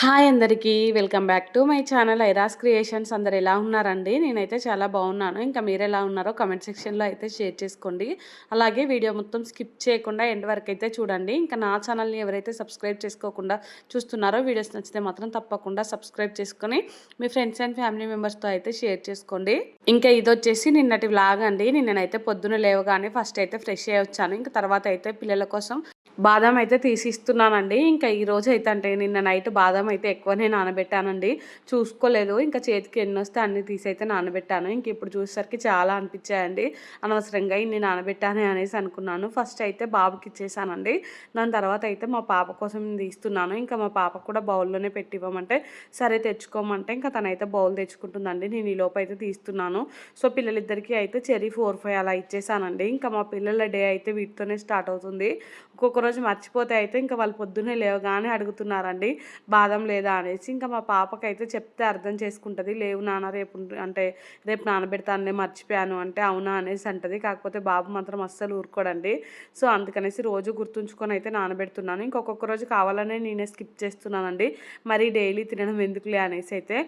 Hi అందరికీ welcome back to my channel Airas creations. అందరు ఎలా ఉన్నారండి? నేనైతే చాలా బాగున్నాను. ఇంకా మీరు ఎలా ఉన్నారో కమెంట్ సెక్షన్లో అయితే షేర్ చేసుకోండి. అలాగే వీడియో మొత్తం స్కిప్ చేయకుండా ఎండ్ వరకు అయితే చూడండి. ఇంకా నా ఛానల్ని ఎవరైతే సబ్స్క్రైబ్ చేసుకోకుండా చూస్తున్నారో వీడియోస్ నచ్చితే మాత్రం తప్పకుండా సబ్స్క్రైబ్ చేసుకొని మీ ఫ్రెండ్స్ అండ్ ఫ్యామిలీ మెంబర్స్తో అయితే షేర్ చేసుకోండి. ఇంకా ఇది వచ్చేసి నిన్నటి వ్లాగ్ అండి. నిన్ననైతే పొద్దున లేవగానే ఫస్ట్ అయితే ఫ్రెష్ అయ్యి వచ్చాను. ఇంకా తర్వాత అయితే పిల్లల కోసం బాదం అయితే తీసిస్తున్నానండి. ఇంకా ఈ రోజు అయితే అంటే నిన్న నైట్ బాదం అయితే ఎక్కువనే నానబెట్టానండి. చూసుకోలేదు. ఇంకా చేతికి ఎన్ని వస్తే అన్ని తీసి అయితే నానబెట్టాను. ఇంక ఇప్పుడు చూసేసరికి చాలా అనిపించాయండి. అనవసరంగా ఇన్ని నానబెట్టాను అనేసి అనుకున్నాను. ఫస్ట్ అయితే బాబుకి ఇచ్చేసానండి. దాని తర్వాత అయితే మా పాప కోసం తీస్తున్నాను. ఇంకా మా పాప కూడా బౌల్లోనే పెట్టివ్వమంటే సరే తెచ్చుకోమంటే ఇంకా తనైతే బౌల్ తెచ్చుకుంటుందండి. నేను ఈ లోపు అయితే తీస్తున్నాను. సో పిల్లలిద్దరికీ అయితే చెరీ ఫోర్ ఫైవ్ అలా ఇచ్చేసానండి. ఇంకా మా పిల్లల డే అయితే వీటితోనే స్టార్ట్ అవుతుంది. ఒక్కొక్క రోజు మర్చిపోతే అయితే ఇంకా వాళ్ళు పొద్దున్నే లేవగానే అడుగుతున్నారండి. బాదం లేదా అనేసి ఇంకా మా పాపకైతే చెప్తే అర్థం చేసుకుంటుంది. లేవు నాన్న రేపు అంటే రేపు నానబెడతానే మర్చిపోయాను. అంటే అవునా అనేసి అంటది. కాకపోతే బాబు మాత్రం అస్సలు ఊరుకోడండి. సో అందుకనేసి రోజు గుర్తుంచుకొని అయితే నానబెడుతున్నాను. ఇంకొక రోజు కావాలనే నేనే స్కిప్ చేస్తున్నానండి. మరి డైలీ తినడం ఎందుకులే అనేసి అయితే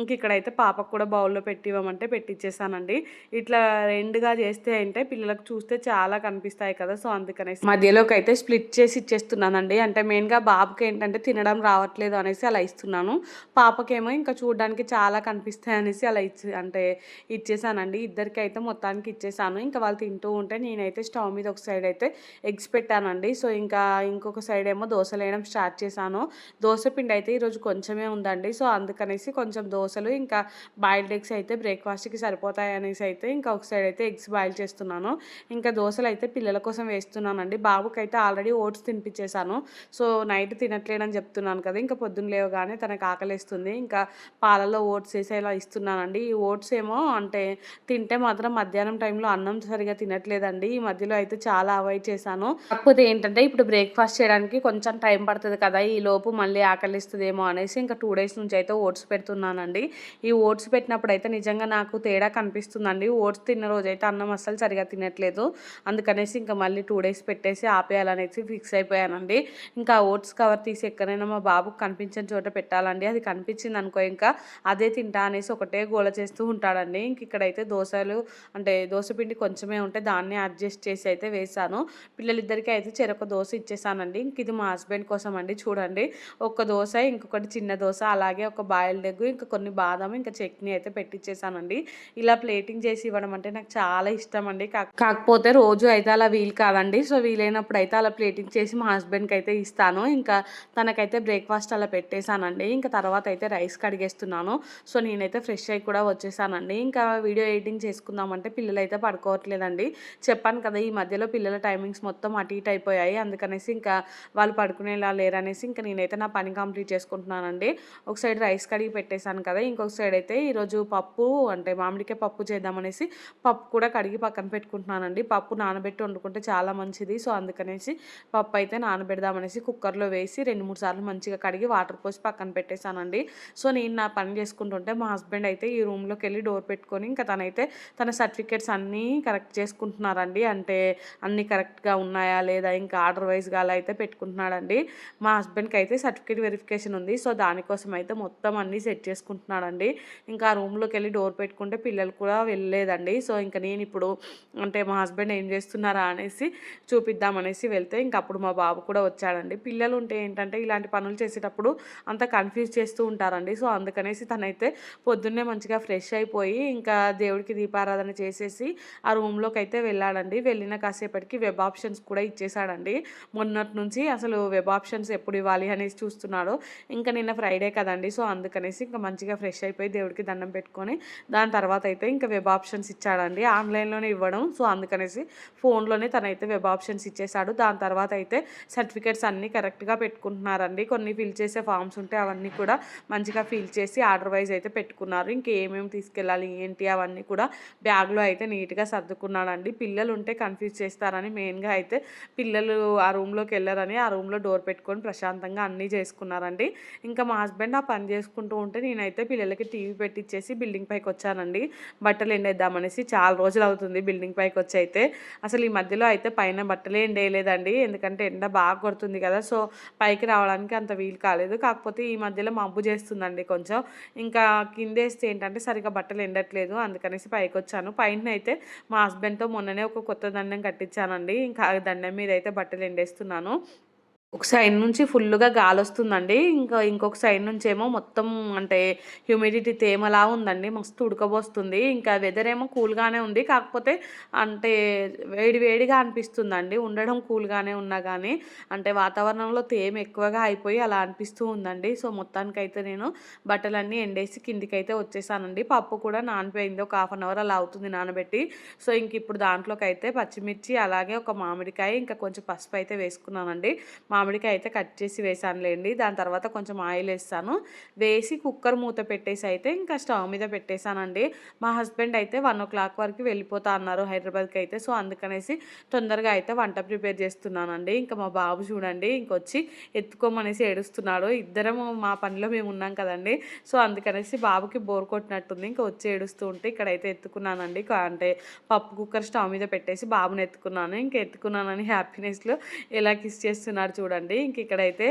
ఇంక ఇక్కడైతే పాపకు కూడా బౌల్లో పెట్టివ్వమంటే పెట్టించేసానండి పెట్టిచ్చేసానండి. ఇట్లా రెండుగా చేస్తే అంటే పిల్లలకు చూస్తే చాలా కనిపిస్తాయి కదా. సో అందుకనేసి మధ్యలోకి అయితే స్ప్లిట్ చేసి ఇచ్చేస్తున్నానండి. అంటే మెయిన్గా బాబుకి ఏంటంటే తినడం రావట్లేదు అనేసి అలా ఇస్తున్నాను. పాపకేమో ఇంకా చూడడానికి చాలా కనిపిస్తాయి అనేసి అలా ఇచ్చి అంటే ఇచ్చేసానండి. ఇద్దరికి అయితే మొత్తానికి ఇచ్చేసాను. ఇంకా వాళ్ళు తింటూ ఉంటే నేనైతే స్టవ్ మీద ఒక సైడ్ అయితే ఎగ్స్ పెట్టానండి. సో ఇంకా ఇంకొక సైడ్ ఏమో దోశలు వేయడం స్టార్ట్ చేశాను. దోశ పిండి అయితే ఈరోజు కొంచెమే ఉందండి. సో అందుకనేసి కొంచెం దోశలు ఇంకా బాయిల్డ్ ఎగ్స్ అయితే బ్రేక్ఫాస్ట్కి సరిపోతాయి అనేసి అయితే ఇంకా ఒక సైడ్ అయితే ఎగ్స్ బాయిల్ చేస్తున్నాను. ఇంకా దోశలు అయితే పిల్లల కోసం వేస్తున్నానండి. బాబుకి అయితే ఆల్రెడీ ఓట్స్ తినిపించేశాను సో నైట్ తినట్లేదని చెప్తున్నాను కదా ఇంకా పొద్దున్న లేవగానే తనకు ఆకలిస్తుంది. ఇంకా పాలలో ఓట్స్ వేసి ఇలా ఇస్తున్నానండి. ఈ ఓట్స్ ఏమో అంటే తింటే మాత్రం మధ్యాహ్నం టైంలో అన్నం సరిగా తినట్లేదండి. ఈ మధ్యలో అయితే చాలా అవాయిడ్ చేశాను. కాకపోతే ఏంటంటే ఇప్పుడు బ్రేక్ఫాస్ట్ చేయడానికి కొంచెం టైం పడుతుంది కదా. ఈ లోపు మళ్ళీ ఆకలిస్తుందేమో అనేసి ఇంకా టూ డేస్ నుంచి అయితే ఓట్స్ పెడుతున్నానండి. ఈ ఓట్స్ పెట్టినప్పుడు అయితే నిజంగా నాకు తేడా కనిపిస్తుందండి. ఓట్స్ తిన్న రోజు అయితే అన్నం అస్సలు సరిగా తినట్లేదు. అందుకనేసి ఇంకా మళ్ళీ టూ డేస్ పెట్టేసి ఆపేయాలనేసి ఫిక్స్ అయిపోయానండి. ఇంకా ఓట్స్ కవర్ తీసి ఎక్కడైనా మా బాబుకు కనిపించిన చోట పెట్టాలండి. అది కనిపించింది అనుకో ఇంకా అదే తింటా అనేసి ఒకటే గోల చేస్తూ ఉంటాడండి. ఇంక ఇక్కడైతే దోశలు అంటే దోశ పిండి కొంచెమే ఉంటే దాన్ని అడ్జస్ట్ చేసి అయితే వేసాను పిల్లలిద్దరికీ అయితే చెరొక దోశ ఇచ్చేసానండి. ఇంక ఇది మా హస్బెండ్ కోసం అండి చూడండి. ఒక దోశ ఇంకొకటి చిన్న దోశ అలాగే ఒక బాయిల్డ్ ఎగ్ ఇంకా కొన్ని బాదం ఇంకా చట్నీ అయితే పెట్టించేసానండి ఇలా ప్లేటింగ్ చేసి ఇవ్వడం అంటే నాకు చాలా ఇష్టం అండి కాకపోతే రోజు అయితే అలా వీలు కాదండి. సో వీలైనప్పుడు అయితే అలా ప్లేటింగ్ చేసి మా హస్బెండ్కి అయితే ఇస్తాను. ఇంకా తనకైతే బ్రేక్ఫాస్ట్ అలా పెట్టేశానండి. ఇంకా తర్వాత అయితే రైస్ కడిగేస్తున్నాను. సో నేనైతే ఫ్రెష్ అయ్యి కూడా వచ్చేసానండి. ఇంకా వీడియో ఎడిటింగ్ చేసుకుందామంటే పిల్లలు అయితే పడుకోవట్లేదండి. చెప్పాను కదా ఈ మధ్యలో పిల్లల టైమింగ్స్ మొత్తం అటు ఇటు అయిపోయాయి. అందుకనేసి ఇంకా వాళ్ళు పడుకునేలా లేరనేసి ఇంకా నేనైతే నా పని కంప్లీట్ చేసుకుంటున్నానండి. ఒక సైడ్ రైస్ కడిగి పెట్టేశాను కదా ఇంకొక సైడ్ అయితే ఈరోజు పప్పు అంటే మామిడికాయ పప్పు చేద్దామనేసి పప్పు కూడా కడిగి పక్కన పెట్టుకుంటున్నానండి. పప్పు నానబెట్టి వండుకుంటే చాలా మంచిది. సో అందుకనేసి పప్పు అయితే నానబెడదామనేసి కుక్కర్లో వేసి రెండు మూడు సార్లు మంచిగా కడిగి వాటర్ పోసి పక్కన పెట్టేశానండి. సో నేను నా పని చేసుకుంటుంటే మా హస్బెండ్ అయితే ఈ రూమ్లోకి వెళ్ళి డోర్ పెట్టుకొని ఇంకా తనైతే తన సర్టిఫికేట్స్ అన్నీ కరెక్ట్ చేసుకుంటున్నారండి. అంటే అన్నీ కరెక్ట్గా ఉన్నాయా లేదా ఇంకా ఆర్డర్ వైజ్గా అలా అయితే పెట్టుకుంటున్నాడండి. మా హస్బెండ్కి అయితే సర్టిఫికేట్ వెరిఫికేషన్ ఉంది. సో దానికోసం అయితే మొత్తం అన్నీ సెట్ చేసుకుంటున్నాడండి. ఇంకా ఆ రూమ్లోకి వెళ్ళి డోర్ పెట్టుకుంటే పిల్లలు కూడా వెళ్ళలేదండి. సో ఇంకా నేను ఇప్పుడు అంటే మా హస్బెండ్ ఏం చేస్తున్నారా అనేసి చూపిద్దామనేసి వెళ్తే ఇంకా అప్పుడు మా బాబు కూడా వచ్చాడండి. పిల్లలు ఉంటే ఏంటంటే ఇలాంటి పనులు చేసేటప్పుడు అంత కన్ఫ్యూజ్ చేస్తూ ఉంటారండి. సో అందుకనేసి తనైతే పొద్దున్నే మంచిగా ఫ్రెష్ అయిపోయి ఇంకా దేవుడికి దీపారాధన చేసేసి ఆ రూమ్లోకి అయితే వెళ్ళాడండి. వెళ్ళిన కాసేపటికి వెబ్ ఆప్షన్స్ కూడా ఇచ్చేసాడండి మొన్నటి నుంచి అసలు వెబ్ ఆప్షన్స్ ఎప్పుడు ఇవ్వాలి అనేసి చూస్తున్నాడు. ఇంకా నిన్న ఫ్రైడే కదండి. సో అందుకనేసి ఇంకా మంచిగా ఫ్రెష్ అయిపోయి దేవుడికి దండం పెట్టుకొని దాని తర్వాత అయితే ఇంకా వెబ్ ఆప్షన్స్ ఇచ్చాడండి. ఆన్లైన్లోనే ఇవ్వడం. సో అందుకనేసి ఫోన్లోనే తనైతే వెబ్ ఆప్షన్స్ ఇచ్చేసాడు దాని తర్వాత అయితే సర్టిఫికేట్స్ అన్నీ కరెక్ట్గా పెట్టుకుంటున్నారండి. కొన్ని ఫిల్ చేసే ఫామ్స్ ఉంటే అవన్నీ కూడా మంచిగా ఫిల్ చేసి ఆర్డర్ వైజ్ అయితే పెట్టుకున్నారు. ఇంకేమేమి తీసుకెళ్ళాలి ఏంటి అవన్నీ కూడా బ్యాగ్లో అయితే నీట్గా సర్దుకున్నాడండి. పిల్లలు ఉంటే కన్ఫ్యూజ్ చేస్తారని మెయిన్గా అయితే పిల్లలు ఆ రూమ్లోకి వెళ్ళారని ఆ రూమ్లో డోర్ పెట్టుకొని ప్రశాంతంగా అన్నీ చేసుకున్నారండి. ఇంకా మా హస్బెండ్ ఆ పని చేసుకుంటూ ఉంటే నేనైతే పిల్లలకి టీవీ పెట్టించేసి బిల్డింగ్ పైకి వచ్చానండి. బట్టలు ఎండేద్దామనేసి చాలా రోజులు అవుతుంది బిల్డింగ్ పైకి వచ్చి అయితే. అసలు ఈ మధ్యలో అయితే పైన బట్టలే ఎండేయలేదండి. ఎందుకంటే ఎండ బాగా కొడుతుంది కదా సో పైకి రావడానికి అంత వీలు కాలేదు. కాకపోతే ఈ మధ్యలో మబ్బు చేస్తుందండి కొంచెం. ఇంకా కిందేస్తే ఏంటంటే సరిగ్గా బట్టలు ఎండట్లేదు అందుకనేసి పైకి వచ్చాను పైన అయితే మా హస్బెండ్తో మొన్ననే ఒక కొత్త దండం కట్టించానండి. ఇంకా ఆ దండం మీద అయితే బట్టలు ఎండేస్తున్నాను. ఒక సైడ్ నుంచి ఫుల్‌గా గాలి వస్తుందండి ఇంకా ఇంకొక సైడ్ నుంచి ఏమో మొత్తం అంటే హ్యూమిడిటీ తేమలా ఉందండి. మస్తు ఉడకబోస్తుంది. ఇంకా వెదర్ ఏమో కూల్‌గానే ఉంది. కాకపోతే అంటే వేడి వేడిగా అనిపిస్తుందండి. ఉండడం కూల్‌గానే ఉన్నా కానీ అంటే వాతావరణంలో తేమ ఎక్కువగా అయిపోయి అలా అనిపిస్తూ ఉందండి. సో, మొత్తానికైతే నేను బట్టలన్నీ ఎండేసి కిందికైతే వచ్చేసానండి. పప్పు కూడా నానిపోయింది. ఒక హాఫ్ అన్ అవర్ అలా అవుతుంది నానబెట్టి. సో, ఇంక ఇప్పుడు దాంట్లోకైతే పచ్చిమిర్చి, అలాగే ఒక మామిడికాయ, ఇంకా కొంచెం పసుపు అయితే వేసుకున్నానండి. మామిడికాయ అయితే కట్ చేసి వేసానులేండి. దాని తర్వాత కొంచెం ఆయిల్ వేస్తాను. వేసి కుక్కర్ మూత పెట్టేసి అయితే ఇంకా స్టవ్ మీద పెట్టేశానండి. మా హస్బెండ్ అయితే వన్ ఓ క్లాక్ వరకు వెళ్ళిపోతా అన్నారు హైదరాబాద్కి అయితే. సో అందుకనేసి తొందరగా అయితే వంట ప్రిపేర్ చేస్తున్నానండి. ఇంకా మా బాబు చూడండి ఇంకొచ్చి ఎత్తుకోమనేసి ఏడుస్తున్నాడు. ఇద్దరము మా పనిలో మేము ఉన్నాం కదండి. సో అందుకనేసి బాబుకి బోర్ కొట్టినట్టుంది. ఇంకా వచ్చి ఏడుస్తూ ఉంటే ఇక్కడైతే ఎత్తుకున్నానండి. అంటే పప్పు కుక్కర్ స్టవ్ మీద పెట్టేసి బాబుని ఎత్తుకున్నాను. ఇంకా ఎత్తుకున్నానని హ్యాపీనెస్లో ఎలా కిస్ చేస్తున్నాడు చూడండి. చూడండి. ఇంక ఇక్కడైతే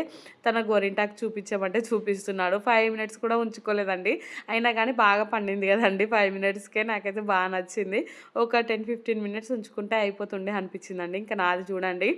తన గోరింటాకు చూపించామంటే చూపిస్తున్నాడు. ఫైవ్ మినిట్స్ కూడా ఉంచుకోలేదండి. అయినా కానీ బాగా పండింది కదండి. ఫైవ్ మినిట్స్కే నాకైతే బాగా నచ్చింది. ఒక టెన్ ఫిఫ్టీన్ మినిట్స్ ఉంచుకుంటే అయిపోతుండే అనిపించిందండి. ఇంకా నాది చూడండి.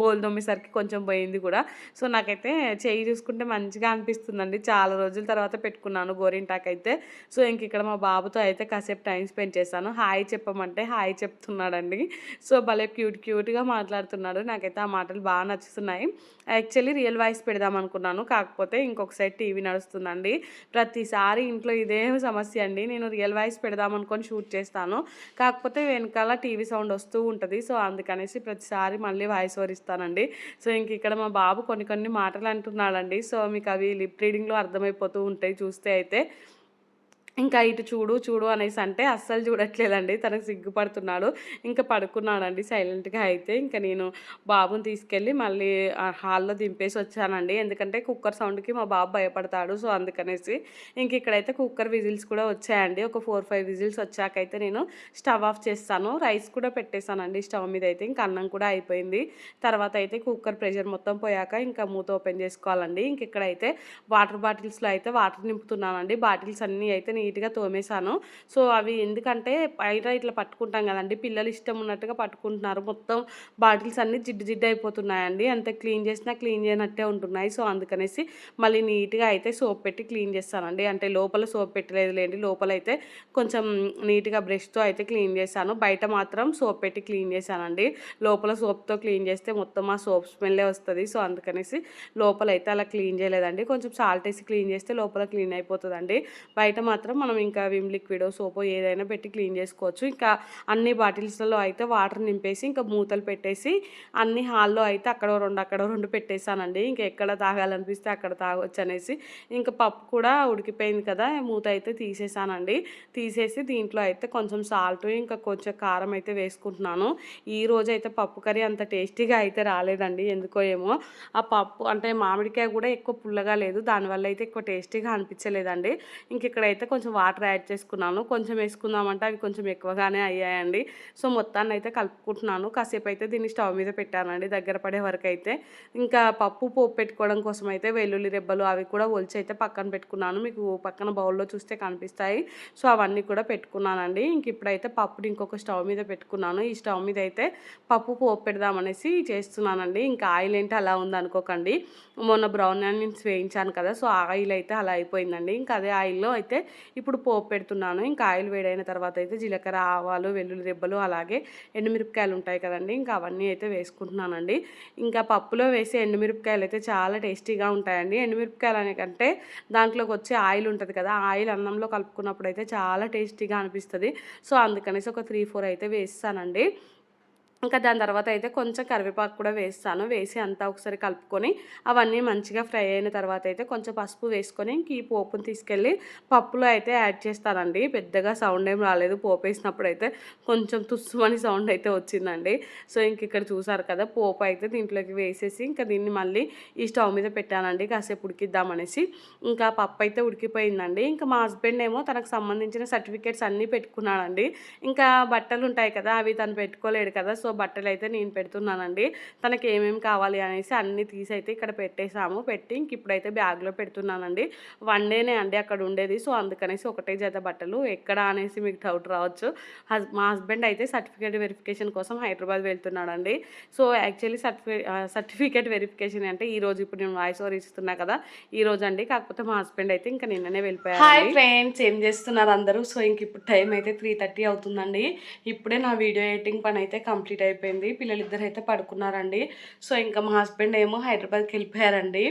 బోల్ దొమ్మేసరికి కొంచెం పోయింది కూడా. సో నాకైతే చేయి చూసుకుంటే మంచిగా అనిపిస్తుందండి. చాలా రోజుల తర్వాత పెట్టుకున్నాను గోరింటాక్ అయితే సో ఇంక ఇక్కడ మా బాబుతో అయితే కాసేపు టైం స్పెండ్ చేశాను. హాయ్ చెప్పమంటే హాయ్ చెప్తున్నాడండి. సో భలే క్యూట్ క్యూట్గా మాట్లాడుతున్నాడు. నాకైతే ఆ మాటలు బాగా నచ్చుతున్నాయి. యాక్చువల్లీ రియల్ వాయిస్ పెడదాం అనుకున్నాను. కాకపోతే ఇంకొక సైడ్ టీవీ నడుస్తుందండి. ప్రతిసారి ఇంట్లో ఇదే సమస్య అండి. నేను రియల్ వాయిస్ పెడదాం అనుకొని షూట్ చేస్తాను. కాకపోతే వెనకాల టీవీ సౌండ్ వస్తూ ఉంటుంది. సో అందుకనేసి ప్రతిసారి మళ్ళీ వాయిస్ ఓవర్ ఇస్తానండి. సో ఇంక ఇక్కడ మా బాబు కొన్ని కొన్ని మాటలు అంటున్నాడండి. సో మీకు అవి లిప్ రీడింగ్లో అర్థమైపోతూ ఉంటాయి చూస్తే అయితే. ఇంకా ఇటు చూడు చూడు అనేసి అంటే అస్సలు చూడట్లేదండి. తనకు సిగ్గుపడుతున్నాడు. ఇంకా పడుకున్నాడండి సైలెంట్గా అయితే. ఇంకా నేను బాబుని తీసుకెళ్ళి మళ్ళీ హాల్లో దింపేసి వచ్చానండి. ఎందుకంటే కుక్కర్ సౌండ్కి మా బాబు భయపడతాడు. సో అందుకనేసి ఇంక ఇక్కడైతే కుక్కర్ విజిల్స్ కూడా వచ్చాయండి. ఒక ఫోర్ ఫైవ్ విజిల్స్ వచ్చాకైతే నేను స్టవ్ ఆఫ్ చేస్తాను. రైస్ కూడా పెట్టేశానండి స్టవ్ మీద అయితే. ఇంకా అన్నం కూడా అయిపోయింది. తర్వాత అయితే కుక్కర్ ప్రెషర్ మొత్తం పోయాక ఇంకా మూత ఓపెన్ చేసుకోవాలండి. ఇంక ఇక్కడైతే వాటర్ బాటిల్స్లో అయితే వాటర్ నింపుతున్నానండి. బాటిల్స్ అన్నీ అయితే నీట్గా తోమేశాను. సో అవి ఎందుకంటే బయట ఇట్లా పట్టుకుంటాం కదండి పిల్లలు ఇష్టం ఉన్నట్టుగా పట్టుకుంటున్నారు. మొత్తం బాటిల్స్ అన్నీ జిడ్డు జిడ్డు అయిపోతున్నాయండి. అంత క్లీన్ చేసినా క్లీన్ చేయనట్టే ఉంటున్నాయి. సో అందుకనేసి మళ్ళీ నీట్గా అయితే సోప్ పెట్టి క్లీన్ చేస్తానండి. అంటే లోపల సోప్ పెట్టలేదు లేండి లోపల అయితే కొంచెం నీట్గా బ్రష్తో అయితే క్లీన్ చేశాను. బయట మాత్రం సోప్ పెట్టి క్లీన్ చేశానండి. లోపల సోప్తో క్లీన్ చేస్తే మొత్తం ఆ సోప్ స్మెల్లే వస్తుంది. సో అందుకనేసి లోపల అయితే అలా క్లీన్ చేయలేదండి. కొంచెం సాల్ట్ వేసి క్లీన్ చేస్తే లోపల క్లీన్ అయిపోతుందండి. బయట మాత్రం మాత్రం మనం ఇంకా విమ్ లిక్విడ్ సోపో ఏదైనా పెట్టి క్లీన్ చేసుకోవచ్చు. ఇంకా అన్ని బాటిల్స్లలో అయితే వాటర్ నింపేసి ఇంకా మూతలు పెట్టేసి అన్ని హాల్లో అయితే అక్కడ రెండు అక్కడ రెండు పెట్టేశానండి. ఇంకా ఎక్కడ తాగాలనిపిస్తే అక్కడ తాగొచ్చు అనేసి ఇంకా పప్పు కూడా ఉడికిపోయింది కదా మూత అయితే తీసేసానండి తీసేసి దీంట్లో అయితే కొంచెం సాల్ట్ ఇంకా కొంచెం కారం అయితే వేసుకుంటున్నాను. ఈ రోజు అయితే పప్పు కర్రీ అంత టేస్టీగా అయితే రాలేదండి ఎందుకో ఏమో. ఆ పప్పు అంటే మామిడికాయ కూడా ఎక్కువ పుల్లగా లేదు దానివల్ల అయితే ఎక్కువ టేస్టీగా అనిపించలేదండి. ఇంక ఇక్కడైతే కొంచెం కొంచెం వాటర్ యాడ్ చేసుకున్నాను. కొంచెం వేసుకుందామంటే అవి కొంచెం ఎక్కువగానే అయ్యాయండి. సో మొత్తాన్ని అయితే కలుపుకుంటున్నాను. కాసేపు అయితే దీన్ని స్టవ్ మీద పెట్టానండి దగ్గర పడే వరకు అయితే ఇంకా పప్పు పోపు పెట్టుకోవడం కోసం అయితే వెల్లుల్లి రెబ్బలు అవి కూడా ఒలిచి అయితే పక్కన పెట్టుకున్నాను. మీకు పక్కన బౌల్లో చూస్తే కనిపిస్తాయి. సో అవన్నీ కూడా పెట్టుకున్నానండి. ఇంక ఇప్పుడైతే పప్పుని ఇంకొక స్టవ్ మీద పెట్టుకున్నాను. ఈ స్టవ్ మీద అయితే పప్పు పోపు పెడదామనేసి చేస్తున్నానండి. ఇంకా ఆయిల్ ఏంటి అలా ఉందనుకోకండి మొన్న బ్రౌన్ ఆనియన్స్ వేయించాను కదా సో ఆయిల్ అయితే అలా అయిపోయిందండి. ఇంకా అదే ఆయిల్లో అయితే ఇప్పుడు పోపు పెడుతున్నాను. ఇంకా ఆయిల్ వేడైన తర్వాత అయితే జీలకర్ర ఆవాలు వెల్లుల్లి రెబ్బలు అలాగే ఎండుమిరపకాయలు ఉంటాయి కదండి. ఇంకా అవన్నీ అయితే వేసుకుంటున్నానండి. ఇంకా పప్పులో వేసే ఎండుమిరపకాయలు అయితే చాలా టేస్టీగా ఉంటాయండి. ఎండుమిరపకాయలు అనే కంటే దాంట్లోకి వచ్చే ఆయిల్ ఉంటుంది కదా ఆయిల్ అన్నంలో కలుపుకున్నప్పుడు అయితే చాలా టేస్టీగా అనిపిస్తుంది. సో అందుకనేసి ఒక త్రీ ఫోర్ అయితే వేస్తానండి. ఇంకా దాని తర్వాత అయితే కొంచెం కరివేపాకు కూడా వేస్తాను. వేసి అంతా ఒకసారి కలుపుకొని అవన్నీ మంచిగా ఫ్రై అయిన తర్వాత అయితే కొంచెం పసుపు వేసుకొని ఇంక ఈ పోపుని తీసుకెళ్ళి పప్పులో అయితే యాడ్ చేస్తానండి. పెద్దగా సౌండ్ ఏం రాలేదు. పోపు వేసినప్పుడు అయితే కొంచెం తుస్సుమని సౌండ్ అయితే వచ్చిందండి. సో ఇంక ఇక్కడ చూసారు కదా పోపు అయితే దీంట్లోకి వేసేసి ఇంకా దీన్ని మళ్ళీ ఈ స్టవ్ మీద పెట్టానండి. కాసేపు ఉడికిద్దామనేసి ఇంకా పప్పు అయితే ఉడికిపోయిందండి. ఇంకా మా హస్బెండ్ ఏమో తనకు సంబంధించిన సర్టిఫికేట్స్ అన్నీ పెట్టుకున్నాడండి. ఇంకా బట్టలు ఉంటాయి కదా అవి తను పెట్టుకోలేడు కదా. సో బట్టలు అయితే నేను పెడుతున్నానండి. తనకి ఏమేమి కావాలి అనేసి అన్నీ తీసి అయితే ఇక్కడ పెట్టేసాము పెట్టి ఇంక ఇప్పుడైతే బ్యాగ్లో పెడుతున్నానండి. వన్ డేనే అండి అక్కడ ఉండేది. సో అందుకనేసి ఒకటే జత బట్టలు ఎక్కడ అనేసి మీకు డౌట్ రావచ్చు. మా హస్బెండ్ అయితే సర్టిఫికేట్ వెరిఫికేషన్ కోసం Hyderabad వెళ్తున్నాడండి. So actually certifi certificate verification అంటే ఈ రోజు ఇప్పుడు నేను వాయిస్ ఓవర్ ఇస్తున్నా కదా ఈ రోజు అండి. కాకపోతే మా హస్బెండ్ అయితే ఇంకా నిన్ననే వెళ్ళిపోయారు హాయ్ ఫ్రెండ్స్ ఏం చేస్తున్నారు అందరూ? సో ఇంక ఇప్పుడు టైం అయితే త్రీ థర్టీ అవుతుందండి. ఇప్పుడే నా వీడియో ఎడిటింగ్ పని అయితే కంప్లీట్ అయిపోయింది. పిల్లలిద్దరు అయితే పడుకున్నారండి. సో ఇంకా మా హస్బెండ్ ఏమో హైదరాబాద్కి వెళ్ళిపోయారండి.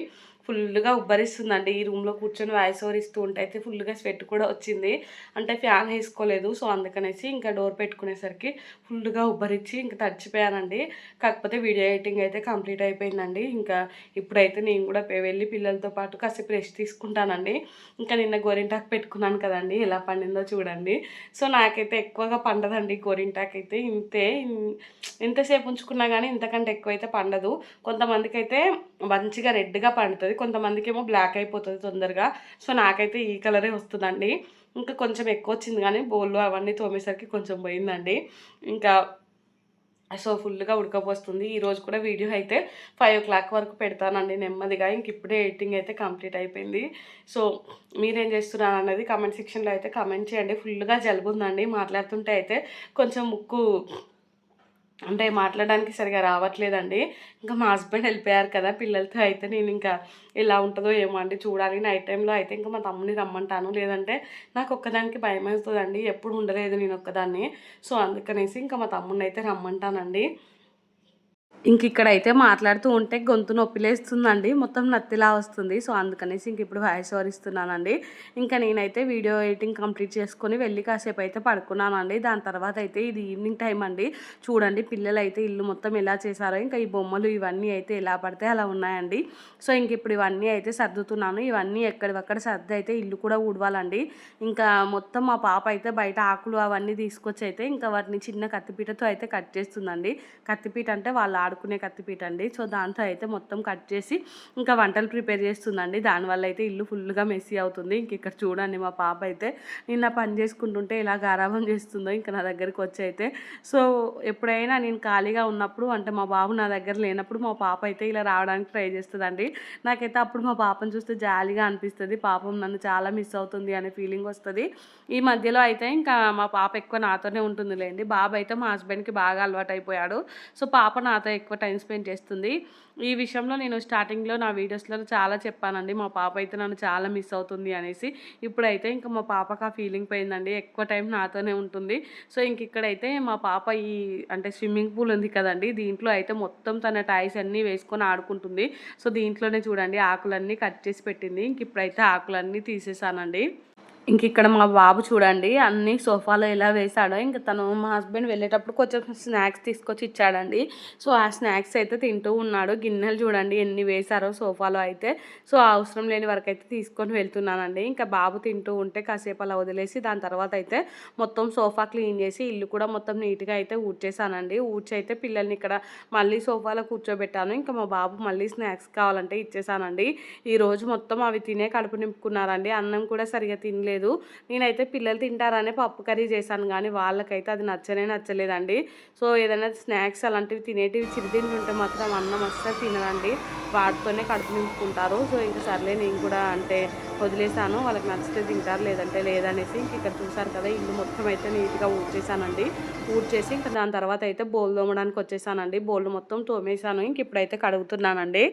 ఫుల్గా ఉబ్బరిస్తుందండి. ఈ రూమ్లో కూర్చొని వాయిస్ ఓవర్ ఇస్తూ ఉంటే అయితే ఫుల్గా స్వెట్ కూడా వచ్చింది. అంటే ఫ్యాన్ వేసుకోలేదు. సో అందుకనేసి ఇంకా డోర్ పెట్టుకునేసరికి ఫుల్గా ఉబ్బరిచ్చి ఇంకా తడిచిపోయానండి. కాకపోతే వీడియో ఎడిటింగ్ అయితే కంప్లీట్ అయిపోయిందండి. ఇంకా ఇప్పుడైతే నేను కూడా వెళ్ళి పిల్లలతో పాటు కాసేపు రెస్ట్ తీసుకుంటానండి. ఇంకా నిన్న గోరింటాకు పెట్టుకున్నాను కదండి. ఎలా పండిందో చూడండి. సో నాకైతే ఎక్కువగా పండదండి గోరింటాకు అయితే. ఇంతే ఇంతసేపు ఎంతసేపు ఉంచుకున్నా కానీ ఇంతకంటే ఎక్కువ అయితే పండదు. కొంతమందికి అయితే మంచిగా రెడ్గా పండుతుంది. కొంతమందికి ఏమో బ్లాక్ అయిపోతుంది తొందరగా. సో నాకైతే ఈ కలరే వస్తుందండి. ఇంకా కొంచెం ఎక్కువ వచ్చింది కానీ బోళ్ళు అవన్నీ తోమేసరికి కొంచెం పోయిందండి. ఇంకా సో ఫుల్గా ఉడకపోస్తుంది. ఈరోజు కూడా వీడియో అయితే ఫైవ్ ఓ క్లాక్ వరకు పెడతానండి నెమ్మదిగా. ఇంక ఇప్పుడే ఎడిటింగ్ అయితే కంప్లీట్ అయిపోయింది. సో మీరేం చేస్తున్నారు అన్నది కమెంట్ సెక్షన్లో అయితే కమెంట్ చేయండి. ఫుల్గా జలుబు ఉందండి మాట్లాడుతుంటే అయితే. కొంచెం ముక్కు అంటే మాట్లాడడానికి సరిగా రావట్లేదండి. ఇంకా మా హస్బెండ్ వెళ్ళిపోయారు కదా పిల్లలతో అయితే నేను ఇంకా ఎలా ఉంటుందో ఏమో అండి. చూడాలి నైట్ టైంలో అయితే ఇంకా మా తమ్ముని రమ్మంటాను. లేదంటే నాకు ఒక్కదానికి భయం వేస్తుందండి. ఎప్పుడు ఉండలేదు నేను ఒక్కదాన్ని. సో అందుకనేసి ఇంకా మా తమ్ముడిని అయితే రమ్మంటానండి. ఇంక ఇక్కడైతే మాట్లాడుతూ ఉంటే గొంతు నొప్పిలేస్తుందండి. మొత్తం నత్తిలా వస్తుంది. సో అందుకనేసి ఇంక ఇప్పుడు వాయిస్ ఓవర్ ఇస్తున్నానండి. ఇంకా నేనైతే వీడియో ఎడిటింగ్ కంప్లీట్ చేసుకొని వెళ్ళి కాసేపు అయితే పడుకున్నానండి. దాని తర్వాత అయితే ఇది ఈవినింగ్ టైం అండి. చూడండి పిల్లలు అయితే ఇల్లు మొత్తం ఎలా చేశారో ఇంకా ఈ బొమ్మలు ఇవన్నీ అయితే ఎలా పడితే అలా ఉన్నాయండి. సో ఇంక ఇప్పుడు ఇవన్నీ అయితే సర్దుతున్నాను. ఇవన్నీ ఎక్కడివక్కడ సర్ది అయితే ఇల్లు కూడా ఊడవాలండి. ఇంకా మొత్తం మా పాప అయితే బయట ఆకులు అవన్నీ తీసుకొచ్చి అయితే ఇంకా వాటిని చిన్న కత్తిపీటతో అయితే కట్ చేస్తుందండి. కత్తిపీట అంటే వాళ్ళ ఆడుకునే కత్తిపీట అండి సో దాంతో అయితే మొత్తం కట్ చేసి ఇంకా వంటలు ప్రిపేర్ చేస్తుందండి. దానివల్ల అయితే ఇల్లు ఫుల్గా మెస్సీ అవుతుంది. ఇంక ఇక్కడ చూడండి మా పాప అయితే నిన్న పని చేసుకుంటుంటే ఇలా గారాభం చేస్తుందో ఇంకా నా దగ్గరికి వచ్చి అయితే. సో ఎప్పుడైనా నేను ఖాళీగా ఉన్నప్పుడు అంటే మా బాబు నా దగ్గర లేనప్పుడు మా పాప అయితే ఇలా రావడానికి ట్రై చేస్తుందండి. నాకైతే అప్పుడు మా పాపను చూస్తే జాలీగా అనిపిస్తుంది. పాపం నన్ను చాలా మిస్ అవుతుంది అనే ఫీలింగ్ వస్తుంది. ఈ మధ్యలో అయితే ఇంకా మా పాప ఎక్కువ నాతోనే ఉంటుందిలేండి. బాబు అయితే మా హస్బెండ్కి బాగా అలవాటు అయిపోయాడు సో పాప నాతో ఎక్కువ టైం స్పెండ్ చేస్తుంది. ఈ విషయంలో నేను స్టార్టింగ్లో నా వీడియోస్లో చాలా చెప్పానండి. మా పాప అయితే నన్ను చాలా మిస్ అవుతుంది అనేసి. ఇప్పుడైతే ఇంకా మా పాపకు ఆ ఫీలింగ్ పోయిందండి. ఎక్కువ టైం నాతోనే ఉంటుంది. సో ఇంక ఇక్కడైతే మా పాప ఈ అంటే స్విమ్మింగ్ పూల్ ఉంది కదండి. దీంట్లో అయితే మొత్తం తన టాయ్స్ అన్నీ వేసుకొని ఆడుకుంటుంది. సో దీంట్లోనే చూడండి ఆకులన్నీ కట్ చేసి పెట్టింది. ఇంక ఇప్పుడైతే ఆకులన్నీ తీసేసానండి. ఇంక ఇక్కడ మా బాబు చూడండి అన్ని సోఫాలో ఎలా వేసాడో ఇంకా తను మా హస్బెండ్ వెళ్ళేటప్పుడు కొంచెం స్నాక్స్ తీసుకొచ్చి ఇచ్చాడండి. సో ఆ స్నాక్స్ అయితే తింటూ ఉన్నాడు. గిన్నెలు చూడండి ఎన్ని వేశారో సోఫాలో అయితే. సో అవసరం లేని వరకు అయితే తీసుకొని వెళ్తున్నానండి. ఇంకా బాబు తింటూ ఉంటే కాసేపు అలా వదిలేసి దాని తర్వాత అయితే మొత్తం సోఫా క్లీన్ చేసి ఇల్లు కూడా మొత్తం నీట్గా అయితే ఊడ్చేసానండి ఊడ్చి అయితే పిల్లల్ని ఇక్కడ మళ్ళీ సోఫాలో కూర్చోబెట్టాను. ఇంకా మా బాబు మళ్ళీ స్నాక్స్ కావాలంటే ఇచ్చేసానండి ఈరోజు మొత్తం అవి తినే కడుపు నింపుకున్నారండి. అన్నం కూడా సరిగా తినలేదు. నేనైతే పిల్లలు తింటారనే పప్పు కర్రీ చేశాను కానీ వాళ్ళకైతే అది నచ్చనే నచ్చలేదండి. సో ఏదైనా స్నాక్స్ అలాంటివి తినేటివి చిరుతిండి ఉంటే మాత్రం అన్నం అస్సలు తినరండి. వాటితోనే కడుపు నింపుకుంటారు. సో ఇంకా సర్లే నేను కూడా అంటే వదిలేసాను వాళ్ళకి నచ్చితే తింటారు లేదంటే లేదనేసి ఇంక ఇక్కడ చూసారు కదా ఇల్లు మొత్తం అయితే నీట్గా ఊడ్చేసానండి ఊడ్చేసి ఇంకా దాని తర్వాత అయితే బోల్ తోమడానికి వచ్చేసానండి. బోల్ మొత్తం తోమేశాను. ఇంక ఇప్పుడైతే కడుగుతున్నానండి.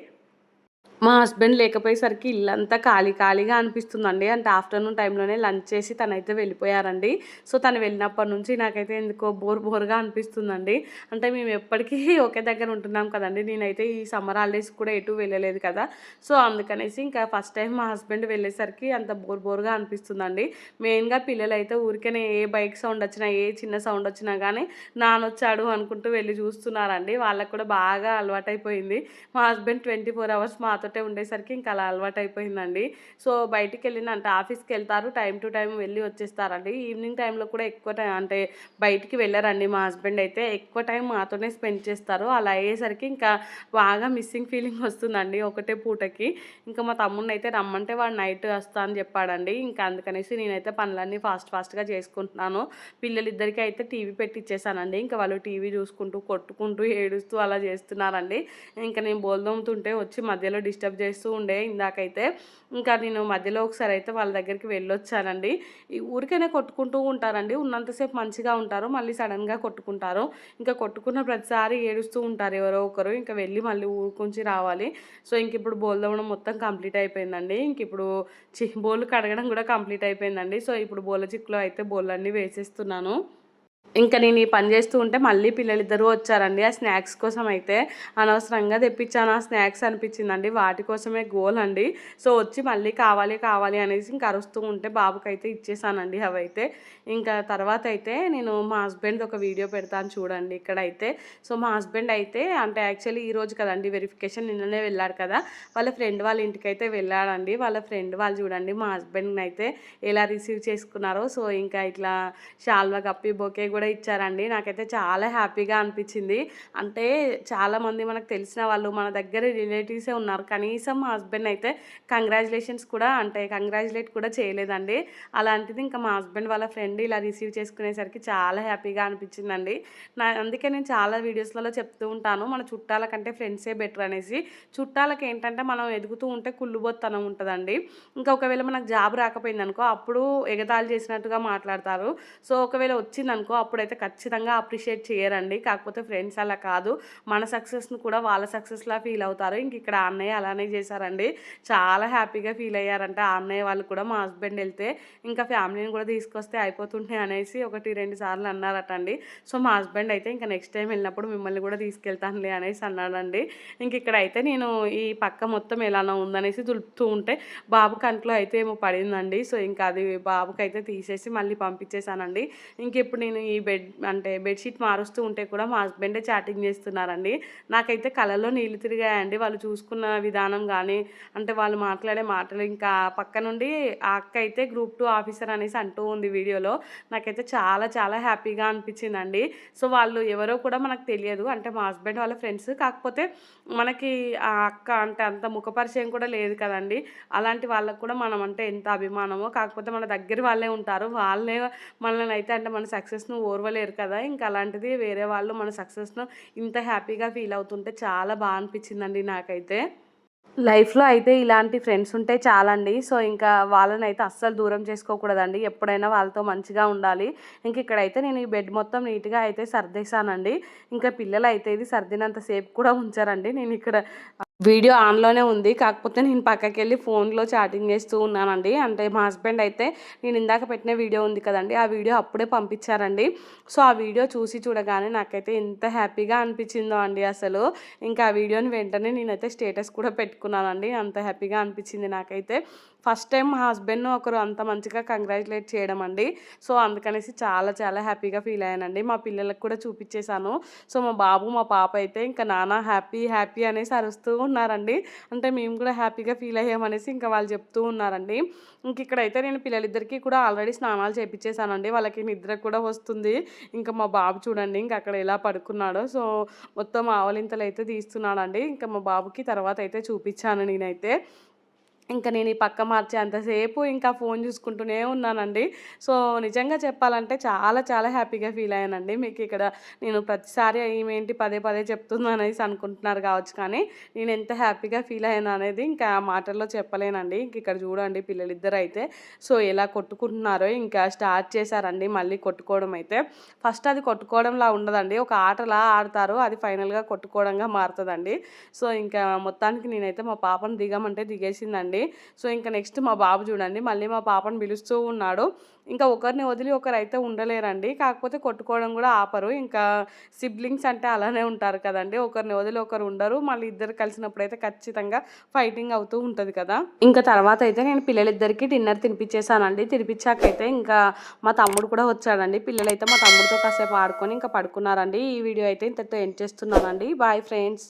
మా హస్బెండ్ లేకపోయేసరికి ఇల్లంతా ఖాళీ ఖాళీగా అనిపిస్తుందండి. అంటే ఆఫ్టర్నూన్ టైంలోనే లంచ్ చేసి తనైతే వెళ్ళిపోయారండి. సో తను వెళ్ళినప్పటి నుంచి నాకైతే ఎందుకో బోర్ బోర్గా అనిపిస్తుందండి. అంటే మేము ఎప్పటికీ ఒకే దగ్గర ఉంటున్నాం కదండి. నేనైతే ఈ సమ్మర్ హాలిడేస్ కూడా ఎటు వెళ్ళలేదు కదా. సో అందుకనేసి ఇంకా ఫస్ట్ టైం మా హస్బెండ్ వెళ్ళేసరికి అంత బోర్ బోర్గా అనిపిస్తుందండి. మెయిన్గా పిల్లలు అయితే ఏ బైక్ సౌండ్ వచ్చినా ఏ చిన్న సౌండ్ వచ్చినా కానీ నానొచ్చాడు అనుకుంటూ వెళ్ళి చూస్తున్నారండి. వాళ్ళకు కూడా బాగా అలవాటైపోయింది. మా హస్బెండ్ ట్వంటీ ఫోర్ అవర్స్ మాతో మాతోటే ఉండేసరికి ఇంకా అలా అలవాటు అయిపోయిందండి సో బయటికి వెళ్ళిన అంటే ఆఫీస్కి వెళ్తారు టైం టు టైం వెళ్ళి వచ్చేస్తారండి. ఈవినింగ్ టైంలో కూడా ఎక్కువ టైం అంటే బయటికి వెళ్ళారండి మా హస్బెండ్ అయితే. ఎక్కువ టైం మాతోనే స్పెండ్ చేస్తారు. అలా అయ్యేసరికి ఇంకా బాగా మిస్సింగ్ ఫీలింగ్ వస్తుందండి ఒకటే పూటకి. ఇంకా మా తమ్ముడిని అయితే రమ్మంటే వాడు నైట్ వస్తా అని చెప్పాడండి. ఇంకా అందుకనేసి నేనైతే పనులన్నీ ఫాస్ట్ ఫాస్ట్గా చేసుకుంటున్నాను. పిల్లలిద్దరికీ అయితే టీవీ పెట్టిచ్చేసానండి. ఇంకా వాళ్ళు టీవీ చూసుకుంటూ కొట్టుకుంటూ ఏడుస్తూ అలా చేస్తున్నారండి. ఇంకా నేను బోల్దమ్ముతుంటే వచ్చి మధ్యలో డిస్టర్బ్ చేస్తూ ఉండే ఇందాకైతే. ఇంకా నేను మధ్యలో ఒకసారి అయితే వాళ్ళ దగ్గరికి వెళ్ళొచ్చానండి. ఈ ఊరికైనా కొట్టుకుంటూ ఉంటారండి. ఉన్నంతసేపు మంచిగా ఉంటారు. మళ్ళీ సడన్గా కొట్టుకుంటారు. ఇంకా కొట్టుకున్న ప్రతిసారి ఏడుస్తూ ఉంటారు ఎవరో ఒకరు. ఇంకా వెళ్ళి మళ్ళీ ఊరుకుంచి రావాలి. సో ఇంక ఇప్పుడు బోల్దవడం మొత్తం కంప్లీట్ అయిపోయిందండి. ఇంక ఇప్పుడు చి బోళ్ళు కడగడం కూడా కంప్లీట్ అయిపోయిందండి. సో ఇప్పుడు బోల చిక్కులో అయితే బోళ్ళన్నీ వేసేస్తున్నాను. ఇంకా నేను ఈ పని చేస్తూ ఉంటే మళ్ళీ పిల్లలిద్దరూ వచ్చారండి. ఆ స్నాక్స్ కోసం అయితే అనవసరంగా తెప్పించాను. ఆ స్నాక్స్ అనిపించిందండి. వాటి కోసమే గోల్ అండి. సో వచ్చి మళ్ళీ కావాలి కావాలి అనేసి ఇంకా అరుస్తూ ఉంటే బాబుకి అయితే ఇచ్చేసానండి అవైతే. ఇంకా తర్వాత అయితే నేను మా హస్బెండ్ ఒక వీడియో పెడతాను చూడండి ఇక్కడ అయితే సో మా హస్బెండ్ అయితే అంటే యాక్చువల్లీ ఈ రోజు కదండి వెరిఫికేషన్ నిన్ననే వెళ్ళాడు కదా. వాళ్ళ ఫ్రెండ్ వాళ్ళ ఇంటికి అయితే వెళ్ళాడండి. వాళ్ళ ఫ్రెండ్ వాళ్ళు చూడండి మా హస్బెండ్ని అయితే ఎలా రిసీవ్ చేసుకున్నారో. సో ఇంకా ఇట్లా షాల్వా కప్పి బొకే కూడా ఇచ్చారండి. నాకైతే చాలా హ్యాపీగా అనిపించింది. అంటే చాలామంది మనకు తెలిసిన వాళ్ళు మన దగ్గర రిలేటివ్సే ఉన్నారు. కనీసం మా హస్బెండ్ అయితే కంగ్రాచులేషన్స్ కూడా అంటే కంగ్రాచులేట్ కూడా చేయలేదండి. అలాంటిది ఇంకా మా హస్బెండ్ వాళ్ళ ఫ్రెండ్ ఇలా రిసీవ్ చేసుకునేసరికి చాలా హ్యాపీగా అనిపించిందండి. నా అందుకే నేను చాలా వీడియోస్లలో చెప్తూ ఉంటాను. మన చుట్టాల కంటే ఫ్రెండ్సే బెటర్ అనేసి. చుట్టాలకి ఏంటంటే మనం ఎదుగుతూ ఉంటే కుళ్ళుబోత్తనం ఉంటుందండి. ఇంకా ఒకవేళ మనకు జాబ్ రాకపోయింది అనుకో అప్పుడు ఎగతాళి చేసినట్టుగా మాట్లాడతారు. సో ఒకవేళ వచ్చిందనుకో అప్పుడైతే ఖచ్చితంగా అప్రిషియేట్ చేయరండి. కాకపోతే ఫ్రెండ్స్ అలా కాదు. మన సక్సెస్ను కూడా వాళ్ళ సక్సెస్లా ఫీల్ అవుతారు. ఇంక ఇక్కడ అన్నయ్య అలానే చేశారండి. చాలా హ్యాపీగా ఫీల్ అయ్యారంటే. ఆ అన్నయ్య వాళ్ళు కూడా మా హస్బెండ్ వెళ్తే ఇంకా ఫ్యామిలీని కూడా తీసుకొస్తే అయిపోతుంటాయి అనేసి ఒకటి రెండు సార్లు అన్నారట అండి సో మా హస్బెండ్ అయితే ఇంకా నెక్స్ట్ టైం వెళ్ళినప్పుడు మిమ్మల్ని కూడా తీసుకెళ్తానులే అనేసి అన్నాడండి. ఇంక ఇక్కడ అయితే నేను ఈ పక్క మొత్తం ఎలానో ఉందనేసి దులుపుతూ ఉంటే బాబు కంట్లో అయితే ఏమో పడిందండి. సో ఇంకా అది బాబుకి అయితే తీసేసి మళ్ళీ పంపించేశానండి. ఇంక ఇప్పుడు నేను ఈ బెడ్ అంటే బెడ్షీట్ మారుస్తూ ఉంటే కూడా మా హస్బెండే చాటింగ్ చేస్తున్నారండి. నాకైతే కళ్ళలో నీళ్ళు తిరిగాయండి. వాళ్ళు చూసుకున్న విధానం కానీ అంటే వాళ్ళు మాట్లాడే మాటలు ఇంకా పక్క నుండి ఆ అక్క అయితే గ్రూప్ టూ ఆఫీసర్ అనేసి అంటూ ఉంది వీడియోలో. నాకైతే చాలా చాలా హ్యాపీగా అనిపించిందండి. సో వాళ్ళు ఎవరో కూడా మనకు తెలియదు. అంటే మా హస్బెండ్ వాళ్ళ ఫ్రెండ్స్. కాకపోతే మనకి ఆ అక్క అంటే అంత ముఖపరిచయం కూడా లేదు కదండి. అలాంటి వాళ్ళకు కూడా మనం అంటే ఎంత అభిమానమో కాకపోతే మన దగ్గర వాళ్ళే ఉంటారు. వాళ్ళే మనల్ని అయితే అంటే మన సక్సెస్ను ఓర్వలేరు కదా? ఇంకా అలాంటిది వేరే వాళ్ళు మన సక్సెస్ను ఇంత హ్యాపీగా ఫీల్ అవుతుంటే చాలా బాగా అనిపించిందండి నాకైతే. లైఫ్లో అయితే ఇలాంటి ఫ్రెండ్స్ ఉంటే చాలండి. సో ఇంకా వాళ్ళని అయితే అస్సలు దూరం చేసుకోకూడదండి. ఎప్పుడైనా వాళ్ళతో మంచిగా ఉండాలి. ఇంక ఇక్కడైతే నేను ఈ బెడ్ మొత్తం నీట్గా అయితే సర్దేశానండి. ఇంకా పిల్లలు అయితే ఇది సర్దినంత సేపు కూడా ఉంచారండి. నేను ఇక్కడ వీడియో ఆన్లోనే ఉంది. కాకపోతే నేను పక్కకి వెళ్ళి ఫోన్లో చాటింగ్ చేస్తూ ఉన్నానండి. అంటే మా హస్బెండ్ అయితే నేను ఇందాక పెట్టిన వీడియో ఉంది కదండి ఆ వీడియో అప్పుడే పంపించారండి. సో ఆ వీడియో చూసి చూడగానే నాకైతే ఎంత హ్యాపీగా అనిపించిందో అండి అసలు. ఇంకా ఆ వీడియోని వెంటనే నేనైతే స్టేటస్ కూడా పెట్టుకున్నానండి. అంత హ్యాపీగా అనిపించింది నాకైతే. ఫస్ట్ టైం మా హస్బెండ్ను ఒకరు అంత మంచిగా కంగ్రాచులేట్ చేయడం అండి. సో అందుకనేసి చాలా చాలా హ్యాపీగా ఫీల్ అయ్యానండి. మా పిల్లలకు కూడా చూపించేశాను సో మా బాబు మా పాప అయితే ఇంకా నాన్న హ్యాపీ హ్యాపీ అనేసి అరుస్తూ ఉన్నారండి. అంటే మేము కూడా హ్యాపీగా ఫీల్ అయ్యామనేసి ఇంకా వాళ్ళు చెప్తూ ఉన్నారండి. ఇంక ఇక్కడైతే నేను పిల్లలిద్దరికీ కూడా ఆల్రెడీ స్నానాలు చేపించేశానండి వాళ్ళకి నిద్ర కూడా వస్తుంది. ఇంకా మా బాబు చూడండి ఇంకా అక్కడ ఎలా పడుకున్నాడో. సో మొత్తం ఆవలింతలు అయితే తీస్తున్నాడండి. ఇంకా మా బాబుకి తర్వాత అయితే చూపించాను నేనైతే. ఇంకా నేను ఈ పక్క మార్చే అంతసేపు ఇంకా ఫోన్ చూసుకుంటూనే ఉన్నానండి. సో నిజంగా చెప్పాలంటే చాలా చాలా హ్యాపీగా ఫీల్ అయ్యానండి. మీకు ఇక్కడ నేను ప్రతిసారి ఏమేంటి పదే పదే చెప్తుంది అనేసి అనుకుంటున్నారు కావచ్చు కానీ నేను ఎంత హ్యాపీగా ఫీల్ అయ్యాను అనేది ఇంకా మాటల్లో చెప్పలేనండి. ఇంక ఇక్కడ చూడండి పిల్లలిద్దరు అయితే సో ఎలా కొట్టుకుంటున్నారో ఇంకా స్టార్ట్ చేశారండి మళ్ళీ కొట్టుకోవడం అయితే. ఫస్ట్ అది కొట్టుకోవడంలా ఉండదండి. ఒక ఆటలా ఆడతారు అది ఫైనల్గా కొట్టుకోవడంగా మారుతుందండి. సో ఇంకా మొత్తానికి నేనైతే మా పాపను దిగమంటే దిగేసిందండి. సో ఇంకా నెక్స్ట్ మా బాబు చూడండి మళ్ళీ మా పాపను పిలుస్తూ ఉన్నాడు. ఇంకా ఒకరిని వదిలి ఒకరు అయితే ఉండలేరండి. కాకపోతే కొట్టుకోవడం కూడా ఆపరు. ఇంకా సిబ్లింగ్స్ అంటే అలానే ఉంటారు కదండి. ఒకరిని వదిలి ఒకరు ఉండరు. మళ్ళీ ఇద్దరు కలిసినప్పుడు అయితే ఖచ్చితంగా ఫైటింగ్ అవుతూ ఉంటుంది కదా. ఇంకా తర్వాత అయితే నేను పిల్లలిద్దరికి డిన్నర్ తినిపించేసానండి తినిపించాకైతే ఇంకా మా తమ్ముడు కూడా వచ్చాడండి. పిల్లలైతే మా తమ్ముడితో కాసేపు ఆడుకొని ఇంకా పడుకున్నారండి. ఈ వీడియో అయితే ఇంతతో ఎండ్ చేస్తున్నానండి. Bye friends.